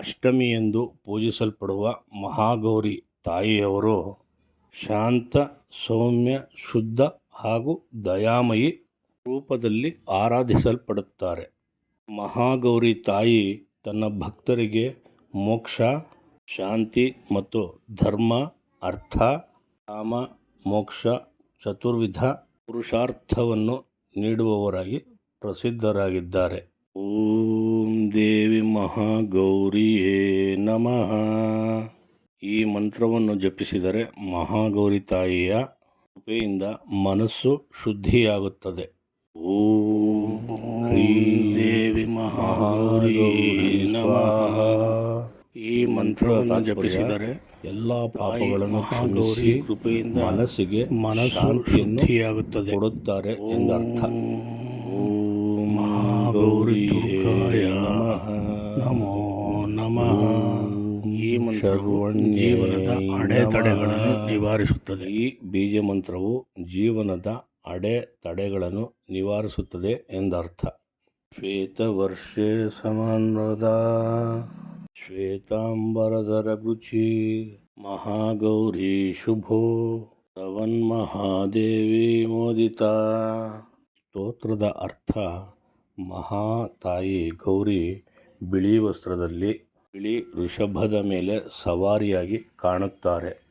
ಅಷ್ಟಮಿಯಂದು ಪೂಜಿಸಲ್ಪಡುವ ಮಹಾಗೌರಿ ತಾಯಿಯವರು ಶಾಂತ, ಸೌಮ್ಯ, ಶುದ್ಧ ಹಾಗೂ ದಯಾಮಯಿ ರೂಪದಲ್ಲಿ ಆರಾಧಿಸಲ್ಪಡುತ್ತಾರೆ. ಮಹಾಗೌರಿ ತಾಯಿ ತನ್ನ ಭಕ್ತರಿಗೆ ಮೋಕ್ಷ, ಶಾಂತಿ ಮತ್ತು ಧರ್ಮ, ಅರ್ಥ, ಕಾಮ, ಮೋಕ್ಷ, ಚತುರ್ವಿಧ, ಪುರುಷಾರ್ಥವನ್ನು ನೀಡುವವರಾಗಿ ಪ್ರಸಿದ್ಧರಾಗಿದ್ದಾರೆ. ಓಂ ದೇವಿ ಮಹಾಗೌರಿಯೇ ನಮಃ. ಈ ಮಂತ್ರವನ್ನು ಜಪಿಸಿದರೆ ಮಹಾಗೌರಿ ತಾಯಿಯ ಕೃಪೆಯಿಂದ ಮನಸ್ಸು ಶುದ್ಧಿಯಾಗುತ್ತದೆ. ಓಂ ಹ್ರೀಂ ದೇವಿ ಮಹಾಗೌರಿ ನಮಃ. ಈ ಮಂತ್ರವನ್ನು ಜಪಿಸಿದರೆ ಎಲ್ಲ ಪಾಪಗಳನ್ನು ಕ್ಷಮಿಸಿ ಕೃಪೆಯಿಂದ ಮನಸ್ಸಿಗೆ ಮನಶಾಂತಿಯನ್ನು ಕೊಡುತ್ತಾರೆ ಎಂದರ್ಥ. ಮಹಾಗೌರಿ ನಮಃ ನಮೋ ನಮಃ ಈ ಮಂತ್ರವು ಜೀವನದ ಅಡೆತಡೆಗಳನ್ನು ನಿವಾರಿಸುತ್ತದೆ. ಈ ಬೀಜ ಮಂತ್ರವು ಜೀವನದ ಅಡೆತಡೆಗಳನ್ನು ನಿವಾರಿಸುತ್ತದೆ ಎಂದರ್ಥ. ಶ್ವೇತವರ್ಷೆ ಸಮಾನದ ಶ್ವೇತಾಂಬರದರ ರುಚಿ ಮಹಾಗೌರಿ ಶುಭೋ ಮಹಾದೇವಿ ಮೋದಿತ. ಸ್ತೋತ್ರದ ಅರ್ಥ ಮಹಾತಾಯಿ ಗೌರಿ ಬಿಳಿ ವಸ್ತ್ರದಲ್ಲಿ ಬಿಳಿ ಋಷಭದ ಮೇಲೆ ಸವಾರಿಯಾಗಿ ಕಾಣುತ್ತಾರೆ.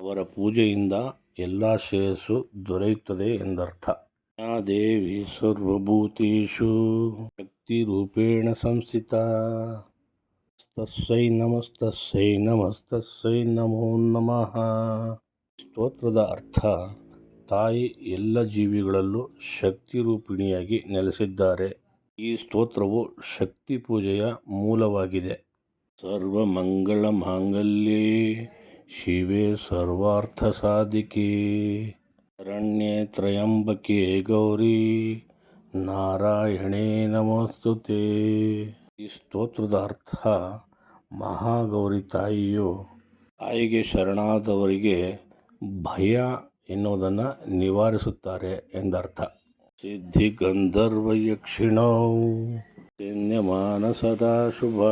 ಅವರ ಪೂಜೆಯಿಂದ ಎಲ್ಲ ಶ್ರೇಯಸ್ಸು ದೊರೆಯುತ್ತದೆ ಎಂದರ್ಥ. ದೇವಿ ಶಕ್ತಿ ರೂಪೇಣ ಸಂಸ್ಥಿತ. ತಸ್ಸೈ ನಮಸ್ತಸ್ಸೈ ನಮಸ್ತಸ್ಸೈ ನಮೋ ನಮಃ. ಸ್ತೋತ್ರದ ಅರ್ಥ, ತಾಯಿ ಎಲ್ಲ ಜೀವಿಗಳಲ್ಲೂ ಶಕ್ತಿ ರೂಪಿಣಿಯಾಗಿ ನೆಲೆಸಿದ್ದಾರೆ. ಈ ಸ್ತೋತ್ರವು ಶಕ್ತಿ ಪೂಜೆಯ ಮೂಲವಾಗಿದೆ. ಸರ್ವಮಂಗಳ ಮಾಂಗಲ್ಯೆ, ಶಿವೆ ಸರ್ವಾರ್ಥ ಸಾಧಿಕೆ. ಶರಣ್ಯೆ ತ್ರಯಂಬಕೆ ಗೌರಿ, ನಾರಾಯಣೇ ನಮಸ್ತುತೆ. ಈ ಸ್ತೋತ್ರದ ಅರ್ಥ, ಮಹಾಗೌರಿ ತಾಯಿಯು ತಾಯಿಗೆ ಶರಣಾದವರಿಗೆ ಭಯ ಎನ್ನುವುದನ್ನು ನಿವಾರಿಸುತ್ತಾರೆ ಎಂದರ್ಥ. ಸಿದ್ಧಿ ಗಂಧರ್ವ ಯಕ್ಷಿಣೌ ಸದಾ ಶುಭ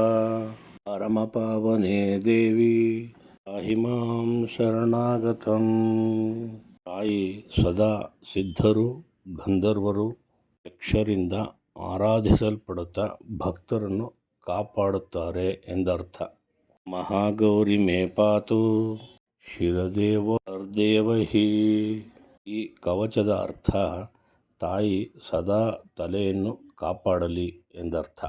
ಪರಮ ಪಾವನೆ ದೇವಿ ಅಹಿಮಾಂ ಶರಣಾಗತಂ. ತಾಯಿ ಸದಾ ಸಿದ್ಧರು, ಗಂಧರ್ವರು, ಯಕ್ಷರಿಂದ ಆರಾಧಿಸಲ್ಪಡುತ್ತಾ ಭಕ್ತರನ್ನು ಕಾಪಾಡುತ್ತಾರೆ ಎಂದರ್ಥ. ಮಹಾಗೌರಿ ಮೇಪಾತು ಶಿರದೇವ ಹರ್ದೇವಹಿ ಈ ಕವಚದ ಅರ್ಥ ತಾಯಿ ಸದಾ ತಲೆಯನ್ನು ಕಾಪಾಡಲಿ ಎಂದರ್ಥ.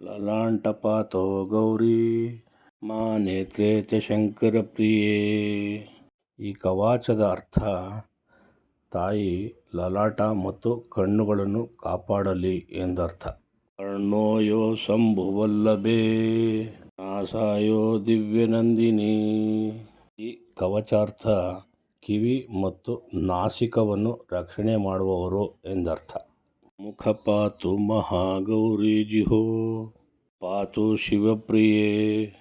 ಲಲಾಂಟಪಾತೋ ಗೌರಿ, ಮಾ ನೇತ್ರೇತ ಶಂಕರ ಪ್ರಿಯೇ. ಈ ಕವಾಚದ ಅರ್ಥ, ತಾಯಿ ಲಲಾಟ ಮತ್ತು ಕಣ್ಣುಗಳನ್ನು ಕಾಪಾಡಲಿ ಎಂದರ್ಥ. ಕರ್ಣೋಯೋ ಶಂಭುವಲ್ಲಭೇ ಆಸಾಯೋ ದಿವ್ಯನಂದಿನಿ. ಈ ಕವಚಾರ್ಥ ಕಿವಿ ಮತ್ತು ನಾಸಿಕವನ್ನು ರಕ್ಷಣೆ ಮಾಡುವವರು ಎಂದರ್ಥ. ಮುಖಪಾತು ಮಹಾಗೌರಿ ಜಿಹೋ, ಪಾತು ಶಿವಪ್ರಿಯೇ,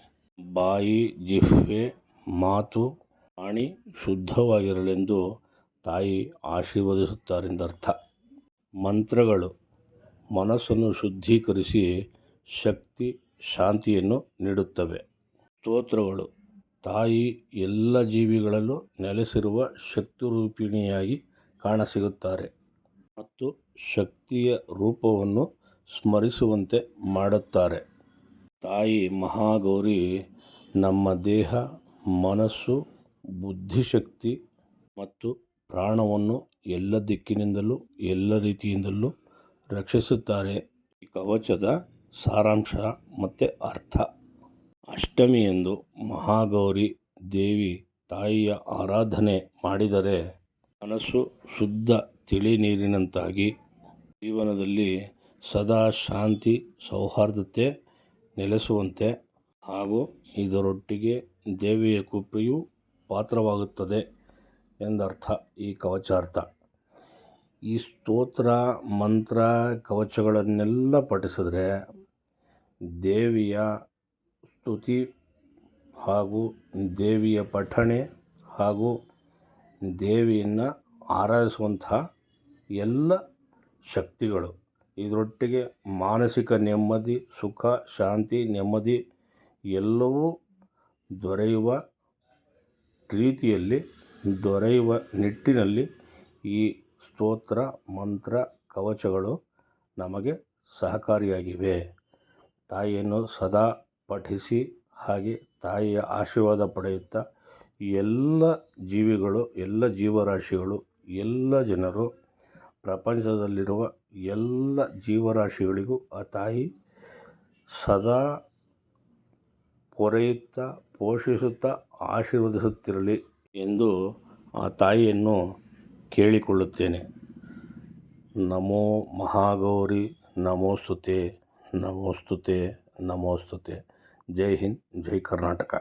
ಬಾಯಿ ಜಿಹ್ವೆ, ಮಾತು ವಾಣಿ ಶುದ್ಧವಾಗಿರಲೆಂದು ತಾಯಿ ಆಶೀರ್ವದಿಸುತ್ತಾರೆಂದರ್ಥ. ಮಂತ್ರಗಳು, ಮನಸ್ಸನ್ನು ಶುದ್ಧೀಕರಿಸಿ ಶಕ್ತಿ, ಶಾಂತಿಯನ್ನು ನೀಡುತ್ತವೆ. ಸ್ತೋತ್ರಗಳು ತಾಯಿ ಎಲ್ಲ ಜೀವಿಗಳಲ್ಲೂ ನೆಲೆಸಿರುವ ಶಕ್ತಿರೂಪಿಣಿಯಾಗಿ ಕಾಣಸಿಗುತ್ತಾರೆ ಮತ್ತು ಶಕ್ತಿಯ ರೂಪವನ್ನು ಸ್ಮರಿಸುವಂತೆ ಮಾಡುತ್ತಾರೆ. ತಾಯಿ ಮಹಾಗೌರಿ, ನಮ್ಮ ದೇಹ, ಮನಸ್ಸು, ಬುದ್ಧಿಶಕ್ತಿ ಮತ್ತು ಪ್ರಾಣವನ್ನು ಎಲ್ಲ ದಿಕ್ಕಿನಿಂದಲೂ, ಎಲ್ಲ ರೀತಿಯಿಂದಲೂ ರಕ್ಷಿಸುತ್ತಾರೆ. ಈ ಕವಚದ ಸಾರಾಂಶ ಮತ್ತು ಅರ್ಥ. ಅಷ್ಟಮಿಯಂದು ಮಹಾಗೌರಿ ದೇವಿ ತಾಯಿಯ ಆರಾಧನೆ ಮಾಡಿದರೆ ಮನಸ್ಸು ಶುದ್ಧ ತಿಳಿ ನೀರಿನಂತಾಗಿ ಜೀವನದಲ್ಲಿ ಸದಾ ಶಾಂತಿ ಸೌಹಾರ್ದತೆ ನೆಲೆಸುವಂತೆ ಹಾಗೂ ಇದರೊಟ್ಟಿಗೆ ದೇವಿಯ ಕೃಪೆಯೂ ಪಾತ್ರವಾಗುತ್ತದೆ ಎಂದರ್ಥ ಈ ಕವಚಾರ್ಥ. ಈ ಸ್ತೋತ್ರ, ಮಂತ್ರ, ಕವಚಗಳನ್ನೆಲ್ಲ ಪಠಿಸಿದ್ರೆ ದೇವಿಯ ಸ್ತುತಿ ಹಾಗೂ ದೇವಿಯ ಪಠಣೆ ಹಾಗೂ ದೇವಿಯನ್ನು ಆರಾಧಿಸುವಂತಹ ಎಲ್ಲ ಶಕ್ತಿಗಳು. ಇದರೊಟ್ಟಿಗೆ ಮಾನಸಿಕ ನೆಮ್ಮದಿ, ಸುಖ, ಶಾಂತಿ, ನೆಮ್ಮದಿ ಎಲ್ಲವೂ ದೊರೆಯುವ ರೀತಿಯಲ್ಲಿ, ದೊರೆಯುವ ನಿಟ್ಟಿನಲ್ಲಿ ಈ ಸ್ತೋತ್ರ, ಮಂತ್ರ, ಕವಚಗಳು ನಮಗೆ ಸಹಕಾರಿಯಾಗಿವೆ. ತಾಯಿಯನ್ನು ಸದಾ ಪಠಿಸಿ ಹಾಗೆ ತಾಯಿಯ ಆಶೀರ್ವಾದ ಪಡೆಯುತ್ತಾ ಎಲ್ಲ ಜೀವಿಗಳು, ಎಲ್ಲ ಜೀವರಾಶಿಗಳು, ಎಲ್ಲ ಜನರು ಪ್ರಪಂಚದಲ್ಲಿರುವ ಎಲ್ಲ ಜೀವರಾಶಿಗಳಿಗೂ ಆ ತಾಯಿ ಸದಾ ಪೊರೆಯುತ್ತಾ, ಪೋಷಿಸುತ್ತಾ, ಆಶೀರ್ವದಿಸುತ್ತಿರಲಿ ಎಂದು ಆ ತಾಯಿಯನ್ನು ಕೇಳಿಕೊಳ್ಳುತ್ತೇನೆ. ನಮೋ ಮಹಾಗೌರಿ, ನಮೋಸ್ತುತೆ ನಮೋಸ್ತುತೆ ನಮೋಸ್ತುತೆ. ಜೈ ಹಿಂದ್ ಜೈ ಕರ್ನಾಟಕ